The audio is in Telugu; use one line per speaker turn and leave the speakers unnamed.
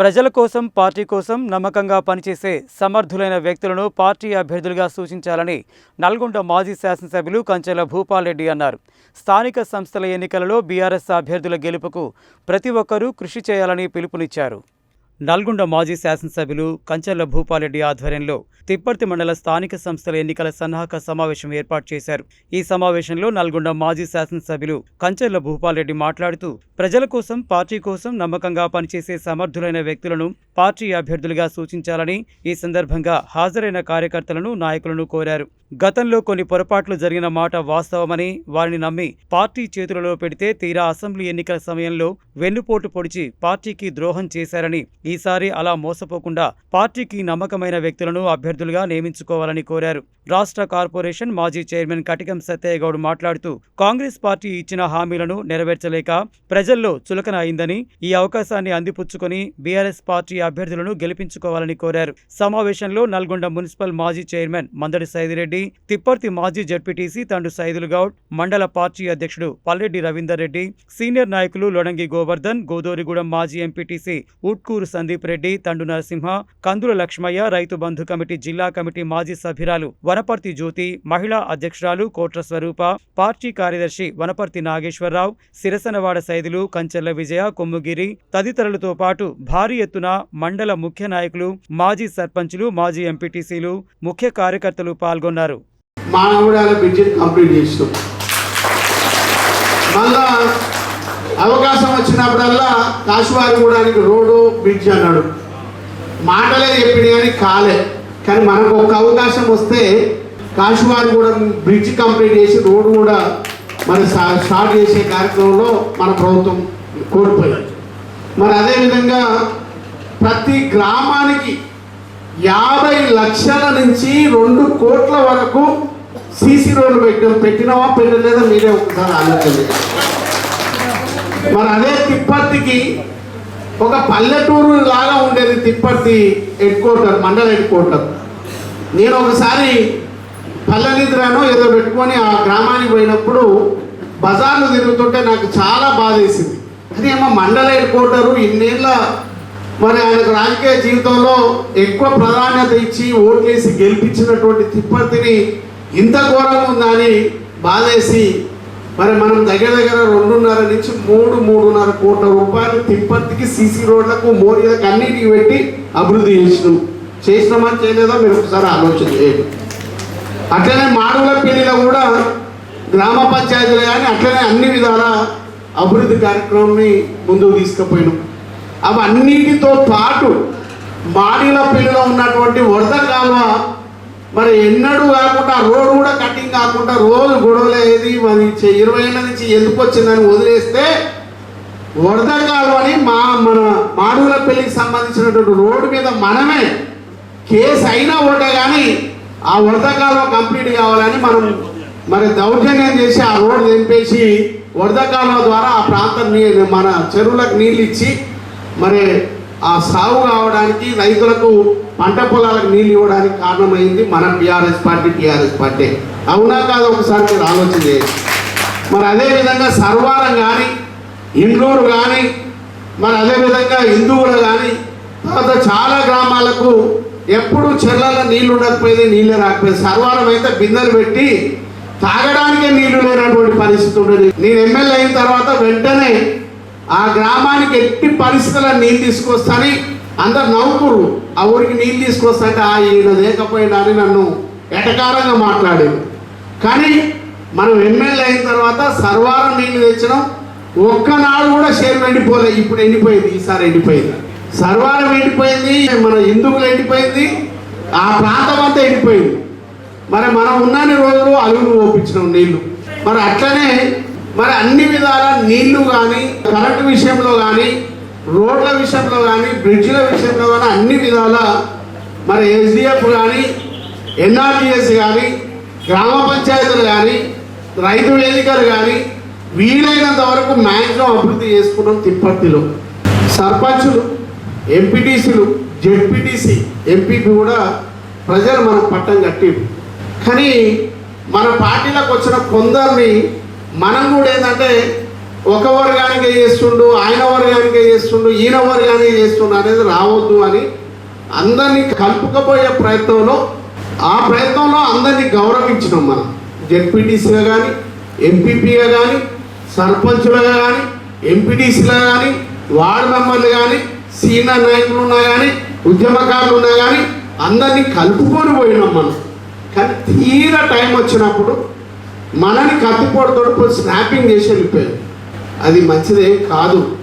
ప్రజల కోసం పార్టీ కోసం నమ్మకంగా పనిచేసే సమర్థులైన వ్యక్తులను పార్టీ అభ్యర్థులుగా సూచించాలని నల్గొండ మాజీ శాసనసభ్యులు కంచెల భూపాల్రెడ్డి అన్నారు. స్థానిక సంస్థల ఎన్నికలలో బీఆర్ఎస్ అభ్యర్థుల గెలుపుకు ప్రతి ఒక్కరూ కృషి చేయాలని పిలుపునిచ్చారు. నల్గొండ మాజీ శాసనసభ్యులు కంచర్ల భూపాలరెడ్డి ఆధ్వర్యంలో తిప్పర్తి మండల స్థానిక సంస్థల ఎన్నికల సన్నాహక సమావేశం ఏర్పాటు చేశారు. ఈ సమావేశంలో నల్గొండ మాజీ శాసనసభ్యులు కంచర్ల భూపాలరెడ్డి మాట్లాడుతూ ప్రజల కోసం పార్టీ కోసం నమ్మకంగా పనిచేసే సమర్థులైన వ్యక్తులను పార్టీ అభ్యర్థులుగా సూచించాలని ఈ సందర్భంగా హాజరైన కార్యకర్తలను నాయకులను కోరారు. గతంలో కొన్ని పొరపాట్లు జరిగిన మాట వాస్తవమని వారిని నమ్మి పార్టీ చేతులలో పెడితే తీరా అసెంబ్లీ ఎన్నికల సమయంలో వెన్నుపోటు పొడిచి పార్టీకి ద్రోహం చేశారని ఈసారి అలా మోసపోకుండా పార్టీకి నమ్మకమైన వ్యక్తులను అభ్యర్థులుగా నియమించుకోవాలని కోరారు. రాష్ట్ర కార్పొరేషన్ మాజీ చైర్మన్ కటికం సత్యగౌడ్ మాట్లాడుతూ కాంగ్రెస్ పార్టీ ఇచ్చిన హామీలను నెరవేర్చలేక ప్రజల్లో చులకన అయిందని ఈ అవకాశాన్ని అందిపుచ్చుకొని బీఆర్ఎస్ పార్టీ అభ్యర్థులను గెలిపించుకోవాలని కోరారు. సమావేశంలో నల్గొండ మున్సిపల్ మాజీ చైర్మన్ మందడి సైదిరెడ్డి తిప్పర్తి మాజీ జడ్పీటీసీ తండు సైదులు గౌడ్ మండల పార్టీ అధ్యక్షుడు పల్లెడ్డి రవీందర్ రెడ్డి సీనియర్ నాయకులు లొడంగి గోవర్ధన్ గోదోరిగూడెం మాజీ ఎంపీటీసీ ఉట్కూరు సందీప్ రెడ్డి తండు నరసింహ కందుల లక్ష్మయ్య రైతు బంధు కమిటీ జిల్లా కమిటీ మాజీ సభ్యురాలు వనపర్తి జ్యోతి మహిళా అధ్యక్షురాలు కోట్ర స్వరూప పార్టీ కార్యదర్శి వనపర్తి నాగేశ్వరరావు సిరసనవాడ సైదులు కంచెల్ల విజయ కొమ్ముగిరి తదితరులతో పాటు భారీ ఎత్తున మండల ముఖ్య నాయకులు మాజీ సర్పంచ్లు మాజీ ఎంపీటీసీలు ముఖ్య కార్యకర్తలు పాల్గొన్నారు.
కంప్లీట్ మళ్ళా అవకాశం వచ్చినప్పుడల్లా కాశీవారిగూడానికి రోడ్డు బ్రిడ్జ్ అన్నాడు. మాటలే చెప్పింది కానీ కాలే. కానీ మనకు ఒక అవకాశం వస్తే కాశీవారిగూడెం బ్రిడ్జ్ కంప్లీట్ చేసి రోడ్డు కూడా మరి స్టార్ట్ చేసే కార్యక్రమంలో మన ప్రభుత్వం కోల్పోయింది. మరి అదేవిధంగా ప్రతి గ్రామానికి యాభై లక్షల నుంచి రెండు కోట్ల వరకు సీసీ రోడ్లు పెట్టాం పెట్టినావా పెట్టలేదా మీరే ఒకసారి ఆలోచన మరి అదే తిప్పర్తికి ఒక పల్లెటూరు లాగా ఉండేది తిప్పర్తి హెడ్ క్వార్టర్ మండల హెడ్ క్వార్టర్. నేను ఒకసారి పల్లెనిద్రను ఏదో పెట్టుకొని ఆ గ్రామానికి పోయినప్పుడు బజార్లు తిరుగుతుంటే నాకు చాలా బాధ వేసింది అదేమో మండల హెడ్ క్వార్టరు ఇన్నేళ్ళ మరి ఆయనకు రాజకీయ జీవితంలో ఎక్కువ ప్రాధాన్యత ఇచ్చి ఓట్లేసి గెలిపించినటువంటి తిప్పతిని ఇంత ఘోరంగా ఉందని బాధేసి మరి మనం దగ్గర దగ్గర రెండున్నర నుంచి మూడు మూడున్నర కోట్ల రూపాయలు తిప్పతికి సీసీ రోడ్లకు మోరీలకు అన్నిటికి పెట్టి అభివృద్ధి చేసినాం. చేసినామని చేయలేదో మీరు ఒకసారి ఆలోచన చేయండి. అట్లనే మాడుగుల పెళ్ళిలో కూడా గ్రామ పంచాయతీలు కానీ అట్లనే అన్ని విధాల అభివృద్ధి కార్యక్రమాన్ని ముందుకు తీసుకుపోయినాం. అవన్నిటితో పాటు మాడిల పెళ్ళిలో ఉన్నటువంటి వరద కాలువ మరి ఎన్నడూ కాకుండా రోడ్డు కూడా కటింగ్ కాకుండా రోజు గొడవలేది మరి ఇరవై ఏళ్ళ నుంచి ఎందుకు వచ్చిందని వదిలేస్తే వరద కాలువని మా మన మాడుగుల పెళ్ళికి సంబంధించినటువంటి రోడ్డు మీద మనమే కేసు అయినా ఒకటే కానీ ఆ వరద కాలువ కంప్లీట్ కావాలని మనం మరి దౌర్జన్యం చేసి ఆ రోడ్డు తెంపేసి వరద కాలువ ద్వారా ఆ ప్రాంతం నీ- మన చెరువులకు నీళ్ళు ఇచ్చి మరి ఆ సాగు కావడానికి రైతులకు పంట పొలాలకు నీళ్ళు ఇవ్వడానికి కారణమైంది మన బీఆర్ఎస్ పార్టీ టీఆర్ఎస్ పార్టీ. అవునా కాదు ఒకసారి మీరు ఆలోచన చేయండి. మరి అదేవిధంగా సర్వారం కానీ ఇండ్లూరు కానీ మరి అదేవిధంగా హిందువులు కానీ తర్వాత చాలా గ్రామాలకు ఎప్పుడు చెర్లలో నీళ్ళు ఉండకపోయింది నీళ్ళే రాకపోయింది. సర్వారం అయితే బిందెలు పెట్టి తాగడానికే నీళ్ళు లేనటువంటి పరిస్థితి ఉండేది. నేను ఎమ్మెల్యే అయిన తర్వాత వెంటనే ఆ గ్రామానికి ఎట్టి పరిస్థితుల్లో నీళ్ళు తీసుకొస్తాని? అందరు నవ్వుకురు ఆ ఊరికి నీళ్ళు తీసుకొస్తాంటే ఆ ఈయన లేకపోయినా అని నన్ను ఎటకారంగా మాట్లాడేది కానీ మనం ఎమ్మెల్యే అయిన తర్వాత సర్వారం నీళ్ళు తెచ్చడం ఒక్కనాడు కూడా షేర్లు ఎండిపోలేదు ఇప్పుడు ఎండిపోయింది. ఈసారి ఎండిపోయింది. సర్వారం ఎండిపోయింది. మన హిందువులు ఎండిపోయింది? ఆ ప్రాంతం అంతా ఎండిపోయింది. మరి మనం ఉన్నన్ని రోజులు అలుగులు ఓపించినాం నీళ్ళు మరి అట్లనే మరి అన్ని విధాల నీళ్ళు కానీ కరెంటు విషయంలో కానీ రోడ్ల విషయంలో కానీ బ్రిడ్జ్ల విషయంలో కానీ అన్ని విధాల మరి ఎస్డిఎఫ్ కానీ ఎన్ఆర్టీఎస్ కానీ గ్రామ పంచాయతీలు కానీ రైతు వేదికలు కానీ వీలైనంత వరకు మ్యాక్సిమం అభివృద్ధి చేసుకున్నాం తిప్పర్తిలో సర్పంచులు ఎంపీటీసీలు జెడ్పీటీసీ ఎంపీపీ కూడా ప్రజలు మనకు పట్టం కట్టిరు. కానీ మన పార్టీలోకి వచ్చిన కొందరిని మనం కూడా ఏంటంటే ఒక వర్గానికే చేస్తుండు ఆయన వర్గానికే చేస్తుండు ఈయన వర్గానికే చేస్తుండు అనేది రావద్దు అని అందరినీ కలుపుకపోయే ప్రయత్నంలో ఆ ప్రయత్నంలో అందరినీ గౌరవించడం మనం. జెడ్పీటీసీగా కానీ ఎంపీపీగా కానీ సర్పంచులుగా కానీ ఎంపీటీసీలుగా కానీ వార్డు మెంబర్లు కానీ సీనియర్ నాయకులు ఉన్నా కానీ ఉద్యమకారులు ఉన్నా కానీ అందరినీ కలుపుకొని పోయినాం మనం. కానీ తీరా టైం వచ్చినప్పుడు మనని కత్తిపోటుతో స్నాపింగ్ చేసి వెళ్ళిపోయారు అది మంచిదేం కాదు.